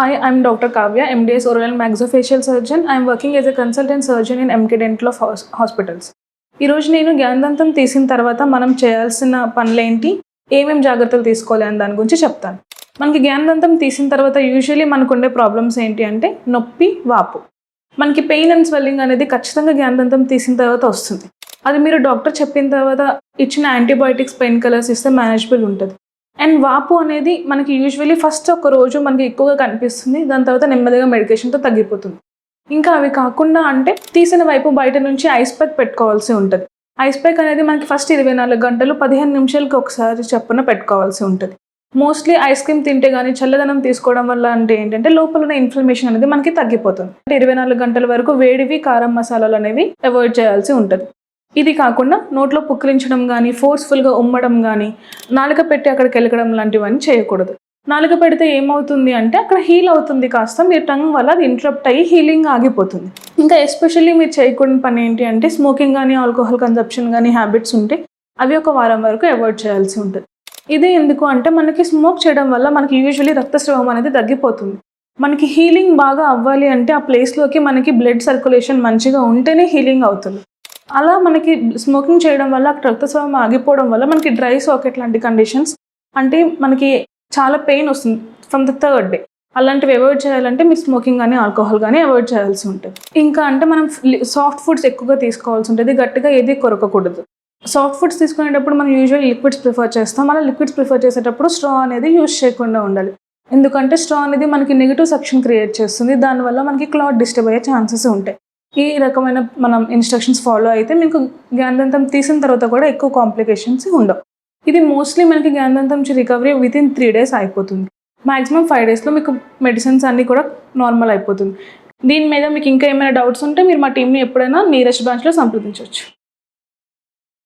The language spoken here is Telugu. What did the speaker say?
Hi, I'm Dr. Kavya, MDS Oral and Maxillofacial Surgeon. I'm working as a consultant surgeon in MK Dental of Hospitals. ఈరోజు నేను జ్ఞానదంతం తీసిన తర్వాత మనం చేయాల్సిన పనులేంటి ఏమేమి జాగ్రత్తలు తీసుకోవాలి అని దాని గురించి చెప్తాను మనకి జ్ఞానదంతం తీసిన తర్వాత యూజువలీ మనకు ఉండే ప్రాబ్లమ్స్ ఏంటి అంటే నొప్పి వాపు మనకి పెయిన్ అండ్ స్వెల్లింగ్ అనేది ఖచ్చితంగా జ్ఞానదంతం తీసిన తర్వాత వస్తుంది అది మీరు డాక్టర్ చెప్పిన తర్వాత ఇచ్చిన యాంటీబయాటిక్స్ పెయిన్ కలర్స్ ఇస్తే మేనేజబుల్ ఉంటుంది అండ్ వాపు అనేది మనకి యూజువలీ ఫస్ట్ ఒక రోజు మనకి ఎక్కువగా కనిపిస్తుంది. దాని తర్వాత నెమ్మదిగా మెడికేషన్తో తగ్గిపోతుంది. ఇంకా అవి కాకుండా అంటే తీసిన వైపు బయట నుంచి ఐస్ ప్యాక్ పెట్టుకోవాల్సి ఉంటుంది. ఐస్ ప్యాక్ అనేది మనకి ఫస్ట్ ఇరవై నాలుగు గంటలు పదిహేను నిమిషాలకి ఒకసారి చప్పున పెట్టుకోవాల్సి ఉంటుంది. మోస్ట్లీ ఐస్ క్రీమ్ తింటే కానీ చల్లదనం తీసుకోవడం వల్ల అంటే ఏంటంటే లోపల ఉన్న ఇన్ఫ్లమేషన్ అనేది మనకి తగ్గిపోతుంది. అంటే ఇరవై నాలుగు గంటల వరకు వేడివి కారం మసాలాలు అనేవి అవాయిడ్ చేయాల్సి ఉంటుంది. ఇది కాకుండా నోట్లో పుక్కిలించడం కానీ ఫోర్స్ఫుల్గా ఉమ్మడం కానీ నాలుక పెట్టి అక్కడికి వెళ్ళడం లాంటివన్నీ చేయకూడదు. నాలుక పెడితే ఏమవుతుంది అంటే అక్కడ హీల్ అవుతుంది కాస్త మీరు టంగ్ వల్ల అది ఇంటరప్ట్ అయ్యి హీలింగ్ ఆగిపోతుంది. ఇంకా ఎస్పెషల్లీ మీరు చేయకూడని పని ఏంటి అంటే స్మోకింగ్ కానీ ఆల్కహాల్ కన్సప్షన్ కానీ హ్యాబిట్స్ ఉంటే అవి ఒక వారం వరకు అవాయిడ్ చేయాల్సి ఉంటుంది. ఇదే ఎందుకు అంటే మనకి స్మోక్ చేయడం వల్ల మనకి యూజువలీ రక్తస్రావం అనేది తగ్గిపోతుంది. మనకి హీలింగ్ బాగా అవ్వాలి అంటే ఆ ప్లేస్లోకి మనకి బ్లడ్ సర్క్యులేషన్ మంచిగా ఉంటేనే హీలింగ్ అవుతుంది. అలా మనకి స్మోకింగ్ చేయడం వల్ల అక్కడ రక్తస్రావం ఆగిపోవడం వల్ల మనకి డ్రై సాకెట్ లాంటి కండిషన్స్ అంటే మనకి చాలా పెయిన్ వస్తుంది ఫ్రమ్ ద థర్డ్ డే అలాంటివి అవాయిడ్ చేయాలంటే మీరు స్మోకింగ్ కానీ ఆల్కహాల్ కానీ అవాయిడ్ చేయాల్సి ఉంటుంది. ఇంకా అంటే మనం సాఫ్ట్ ఫుడ్స్ ఎక్కువగా తీసుకోవాల్సి ఉంటుంది. గట్టిగా ఏది కొరకకూడదు. సాఫ్ట్ ఫుడ్స్ తీసుకునేటప్పుడు మనం యూజువల్ లిక్విడ్స్ ప్రిఫర్ చేస్తాం. అలా లిక్విడ్స్ ప్రిఫర్ చేసేటప్పుడు స్ట్రా అనేది యూజ్ చేయకుండా ఉండాలి. ఎందుకంటే స్ట్రా అనేది మనకి నెగిటివ్ సెక్షన్ క్రియేట్ చేస్తుంది. దానివల్ల మనకి క్లాట్ డిస్టర్బ్ అయ్యే ఛాన్సెస్ ఉంటాయి. ఈ రకమైన మనం ఇన్స్ట్రక్షన్స్ ఫాలో అయితే మీకు జ్ఞానదంతం తీసిన తర్వాత కూడా ఎక్కువ కాంప్లికేషన్స్ ఉండవు. ఇది మోస్ట్లీ మనకి జ్ఞానదంతం నుంచి recovery within three days అయిపోతుంది మాక్సిమం ఫైవ్ డేస్లో మీకు మెడిసిన్స్ అన్నీ కూడా నార్మల్ అయిపోతుంది. దీని మీద మీకు ఇంకా ఏమైనా డౌట్స్ ఉంటే మీరు మా టీంని ఎప్పుడైనా నీరెస్ట్ బ్రాంచ్లో సంప్రదించవచ్చు.